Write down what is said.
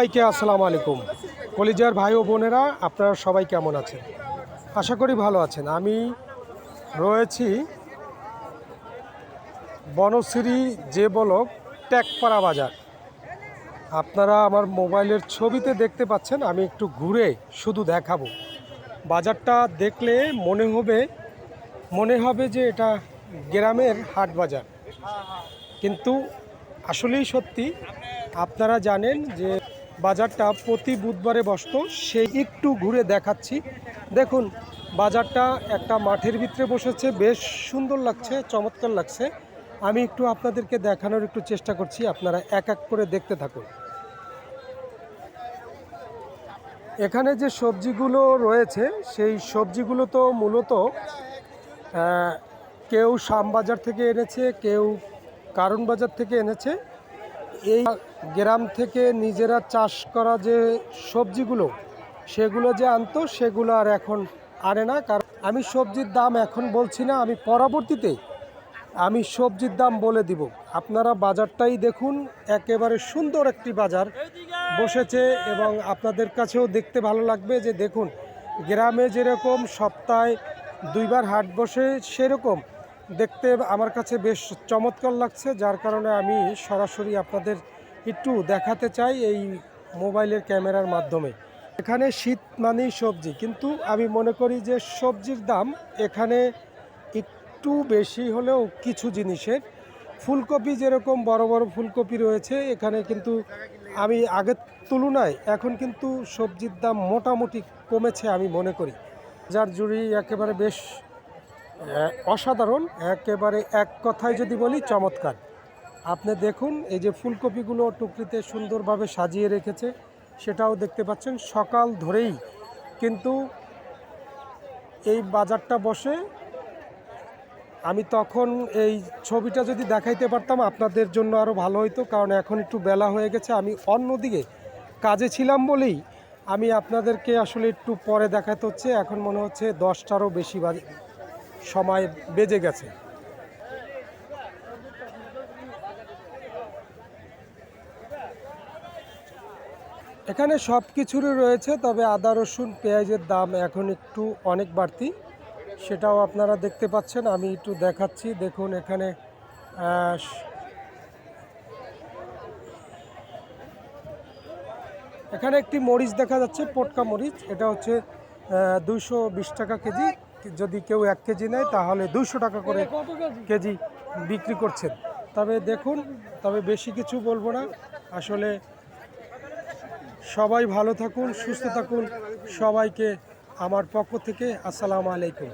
সবাইকে আসসালামু আলাইকুম। কলিজার ভাই ও বোনেরা, আপনারা সবাই কেমন আছেন? আশা করি ভালো আছেন। আমি রয়েছি বনশ্রী যে বলক ট্যাকপাড়া বাজার। আপনারা আমার মোবাইলের ছবিতে দেখতে পাচ্ছেন, আমি একটু ঘুরে শুধু দেখাবো। বাজারটা দেখলে মনে হবে মনে হবে যে এটা গ্রামের হাট বাজার। কিন্তু আসলেই সত্যি, আপনারা জানেন যে বাজারটা প্রতি বুধবারে বসতো, সেই একটু ঘুরে দেখাচ্ছি। দেখুন, বাজারটা একটা মাঠের ভিতরে বসেছে, বেশ সুন্দর লাগছে, চমৎকার লাগছে। আমি একটু আপনাদেরকে দেখানোর একটু চেষ্টা করছি, আপনারা এক এক করে দেখতে থাকুন। এখানে যে সবজিগুলো রয়েছে, সেই সবজিগুলো তো মূলত কেউ শ্যামবাজার থেকে এনেছে, কেউ কারণ বাজার থেকে এনেছে। এই গ্রাম থেকে নিজেরা চাষ করা যে সবজিগুলো, সেগুলো যে আনতো, সেগুলো আর এখন আনে না। কারণ আমি সবজির দাম এখন বলছি না, আমি পরবর্তীতে আমি সবজির দাম বলে দিব। আপনারা বাজারটাই দেখুন, একেবারে সুন্দর একটি বাজার বসেছে এবং আপনাদের কাছেও দেখতে ভালো লাগবে যে দেখুন, গ্রামে যেরকম সপ্তাহে দুইবার হাট বসে, সেরকম দেখতে আমার কাছে বেশ চমৎকার লাগছে। যার কারণে আমি সরাসরি আপনাদের একটু দেখাতে চাই এই মোবাইলের ক্যামেরার মাধ্যমে। এখানে শীত মানেই সবজি, কিন্তু আমি মনে করি যে সবজির দাম এখানে একটু বেশি হলেও কিছু জিনিসের। ফুলকপি যেরকম বড় বড় ফুলকপি রয়েছে, এখানে কিন্তু আমি আগের তুলনায় এখন কিন্তু সবজির দাম মোটামুটি কমেছে আমি মনে করি। যার জুড়ি একেবারে বেশ অসাধারণ, একেবারে এক কথায় যদি বলি চমৎকার। আপনি দেখুন, এই যে ফুলকপিগুলো টুকরিতে সুন্দরভাবে সাজিয়ে রেখেছে, সেটাও দেখতে পাচ্ছেন। সকাল ধরেই কিন্তু এই বাজারটা বসে। আমি তখন এই ছবিটা যদি দেখাইতে পারতাম, আপনাদের জন্য আরও ভালো হতো কারণ এখন একটু বেলা হয়ে গেছে। আমি অন্যদিকে কাজে ছিলাম বলেই আমি আপনাদেরকে আসলে একটু পরে দেখাতে হচ্ছে। এখন মনে হচ্ছে দশটারও বেশি বাজে সময় বেজে গেছে। এখানে সব কিছুরই রয়েছে, তবে আদা, রসুন, পেঁয়াজের দাম এখন একটু অনেক বাড়তি। সেটাও আপনারা দেখতে পাচ্ছেন, আমি একটু দেখাচ্ছি। দেখুন এখানে এখানে একটি মরিচ দেখা যাচ্ছে, পটকা মরিচ। এটা হচ্ছে দুইশো বিশ টাকা কেজি। যদি কেউ এক কেজি নেয়, তাহলে দুইশো টাকা করে কেজি বিক্রি করছেন। তবে দেখুন, তবে বেশি কিছু বলব না। আসলে সবাই ভালো থাকুন সুস্থ থাকুন। সবাইকে আমার পক্ষ থেকে আসসালামু আলাইকুম।